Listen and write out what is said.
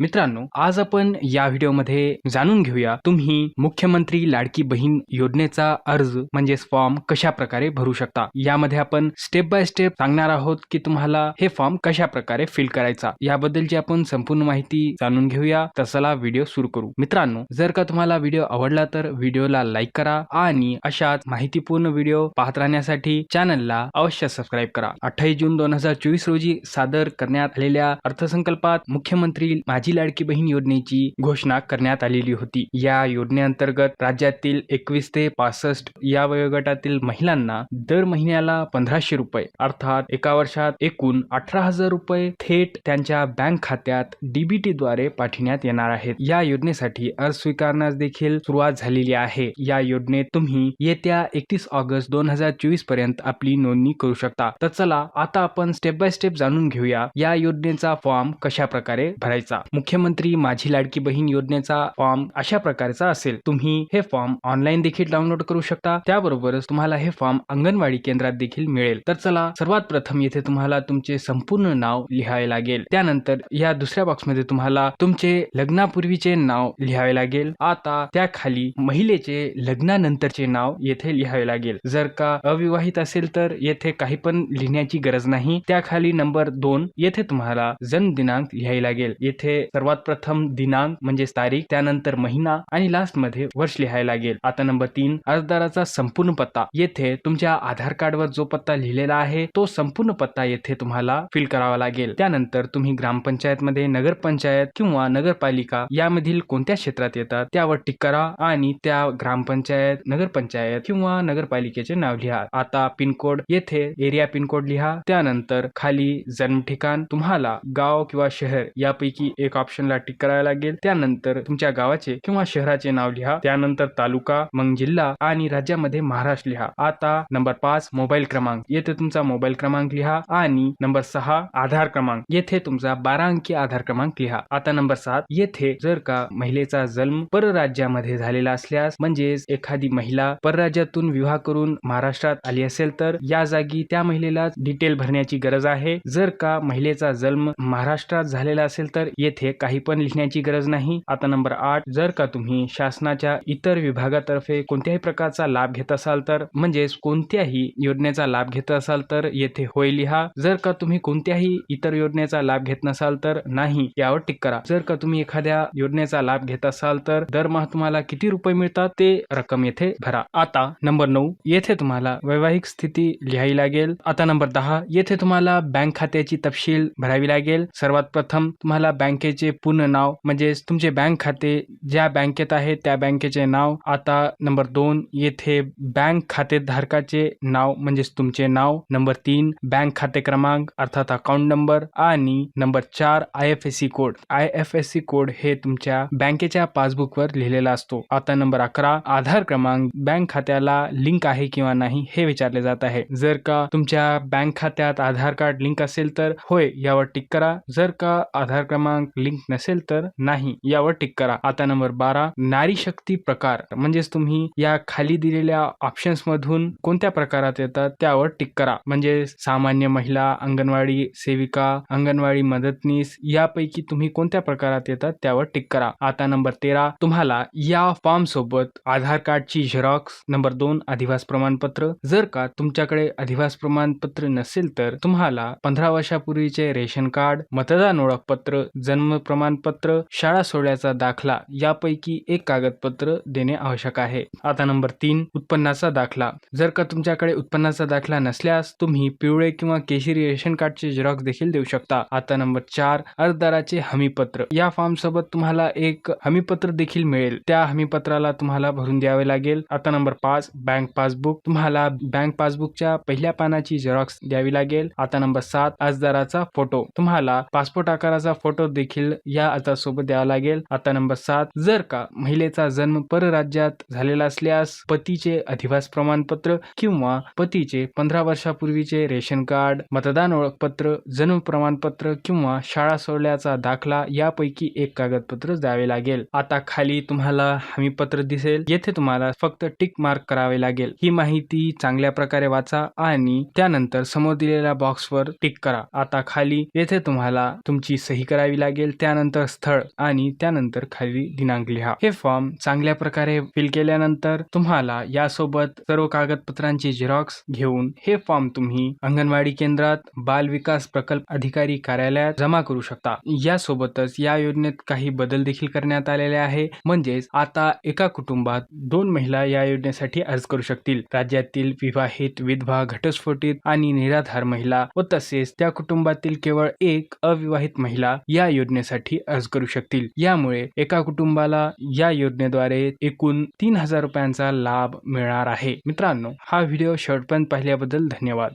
मित्रांनो आज आपण या व्हिडिओमध्ये जाणून घेऊया तुम्ही मुख्यमंत्री लाडकी बहीण योजनेचा अर्ज म्हणजेच फॉर्म कशा प्रकारे भरू शकता? यामध्ये आपण स्टेप बाय स्टेप सांगणार आहोत की तुम्हाला हे फॉर्म कशा प्रकारे फिल करायचा? याबद्दलची आपण संपूर्ण माहिती जाणून घेऊया. तसला व्हिडिओ सुरू करू. मित्रांनो जर का तुम्हाला व्हिडिओ आवडला तर व्हिडिओला लाईक करा आणि अशाच माहितीपूर्ण व्हिडिओ पाहत राहण्यासाठी चॅनलला अवश्य सबस्क्राईब करा. अठ्ठावीस जून दोन हजार चोवीस रोजी सादर करण्यात आलेल्या अर्थसंकल्पात मुख्यमंत्री माझी लाडकी बहीण योजनेची घोषणा करण्यात आलेली होती. या योजनेअंतर्गत राज्यातील एकवीस ते पासष्ट या वयोगटातील महिलांना दर महिन्याला पंधराशे रुपये अर्थात एका वर्षात एकूण अठरा हजार रुपये थेट त्यांच्या बँक खात्यात डीबीटी द्वारे पाठविण्यात येणार आहेत. या योजनेसाठी अर्ज स्वीकारण्यास देखील सुरुवात झालेली आहे. या योजनेत तुम्ही येत्या एकतीस ऑगस्ट दोन हजार चोवीसपर्यंत आपली नोंदणी करू शकता. तर चला आता आपण स्टेप बाय स्टेप जाणून घेऊया या योजनेचा फॉर्म कशा प्रकारे भरायचा. मुख्यमंत्री माझी लाडकी बहीण योजनेचा फॉर्म अशा प्रकारचा असेल तुम्ही हे फॉर्म ऑनलाईन देखील डाउनलोड करू शकता. त्याबरोबरच तुम्हाला हे फॉर्म अंगणवाडी केंद्रात देखील मिळेल. तर चला सर्वात प्रथम येथे तुम्हाला तुमचे संपूर्ण नाव लिहावे लागेल. त्यानंतर या दुसऱ्या बॉक्समध्ये तुम्हाला तुमचे लग्नापूर्वीचे नाव लिहावे लागेल. आता त्याखाली महिलेचे लग्नानंतरचे नाव येथे लिहावे लागेल. जर का अविवाहित असेल तर येथे काही पण लिहिण्याची गरज नाही. त्याखाली नंबर दोन येथे तुम्हाला जन्मदिनांक लिहावे लागेल. येथे सर्वात प्रथम दिनांक म्हणजे तारीख त्यानंतर महिना आणि लास्टमध्ये वर्ष लिहायला लागेल. आता नंबर तीन अर्जदाराचा संपूर्ण पत्ता. येथे तुमच्या आधार कार्डवर जो पत्ता लिहिलेला आहे तो संपूर्ण पत्ता येथे तुम्हाला फिल करावा लागेल. त्यानंतर तुम्ही ग्रामपंचायत मध्ये नगरपंचायत किंवा नगरपालिका यामधील कोणत्या क्षेत्रात येतात त्यावर टिक करा आणि त्या ग्रामपंचायत नगरपंचायत किंवा नगरपालिकेचे नाव लिहा. आता पिनकोड येथे एरिया पिनकोड लिहा. त्यानंतर खाली जन्म ठिकाण तुम्हाला गाव किंवा शहर यापैकी एक ऑप्शनला टिक करावे लागेल. त्यानंतर तुमच्या गावाचे किंवा शहराचे नाव लिहा. त्यानंतर तालुका मग जिल्हा आणि राज्यामध्ये महाराष्ट्र लिहा. आता नंबर पाच मोबाईल क्रमांक. येथे तुमचा मोबाईल क्रमांक लिहा आणि नंबर सहा आधार क्रमांक. येथे तुमचा बारा अंकी आधार क्रमांक लिहा. आता नंबर सात. येथे जर का महिलेचा जन्म परराज्यामध्ये झालेला असल्यास म्हणजेच एखादी महिला परराज्यातून विवाह करून महाराष्ट्रात आली असेल तर या जागी त्या महिलेला डिटेल भरण्याची गरज आहे. जर का महिलेचा जन्म महाराष्ट्रात झालेला असेल तर येथे इथे काही पण लिहिण्याची गरज नाही. आता नंबर आठ जर का तुम्ही शासनाच्या इतर विभागातर्फे कोणत्याही प्रकारचा लाभ घेत असाल तर म्हणजेच कोणत्याही योजनेचा लाभ घेत असाल तर येथे होय लिहा. जर का तुम्ही कोणत्याही इतर योजनेचा लाभ घेत नसाल तर नाही यावर टिक करा. जर का तुम्ही एखाद्या योजनेचा लाभ घेत असाल तर दरमहा तुम्हाला किती रुपये मिळतात ते रक्कम येथे भरा. आता नंबर नऊ येथे तुम्हाला वैवाहिक स्थिती लिहावी लागेल. आता नंबर दहा येथे तुम्हाला बँक खात्याची तपशील भरावी लागेल. सर्वात प्रथम तुम्हाला बँकेचे पूर्ण नाव म्हणजेच तुमचे बँक खाते ज्या बँकेत आहे त्या बँकेचे नाव. आता नंबर दोन येथे बँक खातेधारकाचे नाव म्हणजेच तुमचे नाव. नंबर तीन बँक खाते क्रमांक अर्थात अकाउंट नंबर आणि नंबर चार I F S C code I F S C code हे तुमच्या बँकेच्या पासबुकवर लिहिलेला असतो. आता नंबर अकरा आधार क्रमांक बँक खात्याला लिंक आहे किंवा नाही हे विचारले जात आहे. जर का तुमच्या बँक खात्यात आधार कार्ड लिंक असेल तर होय यावर टिक करा. जर का आधार क्रमांक लिंक नसेल तर नाही. यावर टिक करा. आता नंबर बारा नारी शक्ती प्रकार. म्हणजेच तुम्ही या खाली दिलेल्या ऑप्शन्स मधून कोणत्या प्रकारात येतात त्यावर टिक करा. म्हणजे सामान्य महिला अंगणवाडी सेविका अंगणवाडी मदतनीस यापैकी तुम्ही कोणत्या प्रकारात येतात त्यावर टिक करा. आता नंबर तेरा तुम्हाला या फॉर्म सोबत आधार कार्डची झेरॉक्स नंबर दोन अधिवास प्रमाणपत्र. जर का तुमच्याकडे अधिवास प्रमाणपत्र नसेल तर तुम्हाला पंधरा वर्षापूर्वीचे रेशन कार्ड मतदान ओळखपत्र जन्म प्रमाणपत्र शाळा सोहळ्याचा दाखला यापैकी एक कागदपत्र देणे आवश्यक आहे. आता नंबर तीन उत्पन्नाचा दाखला. जर का तुमच्याकडे उत्पन्नाचा दाखला नसल्यास तुम्ही पिवळे किंवा केशरी रेशन कार्डचे झेरॉक्स देखील देऊ शकता. आता नंबर चार अर्जदाराचे हमीपत्र. या फॉर्म सोबत तुम्हाला एक हमीपत्र देखील मिळेल. त्या हमीपत्राला तुम्हाला भरून द्यावे लागेल. आता नंबर पाच बँक पासबुक तुम्हाला बँक पासबुकच्या पहिल्या पानाची झेरॉक्स द्यावी लागेल. आता नंबर सात अर्जदाराचा फोटो तुम्हाला पासपोर्ट आकाराचा फोटो देखील या अर्जासोबत द्यावा लागेल. आता नंबर सात जर का महिलेचा जन्म परराज्यात झालेला असल्यास पतीचे अधिवास प्रमाणपत्र किंवा पतीचे पंधरा वर्षापूर्वीचे रेशन कार्ड मतदान ओळखपत्र जन्म प्रमाणपत्र किंवा शाळा सोडल्याचा दाखला यापैकी एक कागदपत्र द्यावे लागेल. आता खाली तुम्हाला हमीपत्र दिसेल. येथे तुम्हाला फक्त टिक मार्क करावे लागेल. ही माहिती चांगल्या प्रकारे वाचा आणि त्यानंतर समोर दिलेल्या बॉक्सवर टिक करा. आता खाली येथे तुम्हाला तुमची सही करावी लागेल. असेल त्यानंतर स्थळ आणि त्यानंतर खाली दिनांक लिहा. हे फॉर्म चांगल्या प्रकारे फिल केल्यानंतर तुम्हाला यासोबत सर्व कागदपत्रांची झेरॉक्स घेऊन हे फॉर्म तुम्ही अंगणवाडी केंद्रात बाल विकास प्रकल्प अधिकारी कार्यालयात जमा करू शकता. यासोबतच या योजनेत काही बदल देखील करण्यात आलेले आहे. म्हणजेच आता एका कुटुंबात दोन महिला या योजनेसाठी अर्ज करू शकतील. राज्यातील विवाहित विधवा घटस्फोटित आणि निराधार महिला व तसेच त्या कुटुंबातील केवळ एक अविवाहित महिला या योजनेसाठी अर्ज करू शकतील. यामुळे एका कुटुंबाला या योजनेद्वारे एकूण तीन हजार रुपयांचा लाभ मिळणार आहे. मित्रांनो हा व्हिडिओ शेवटपर्यंत पाहिल्याबद्दल धन्यवाद.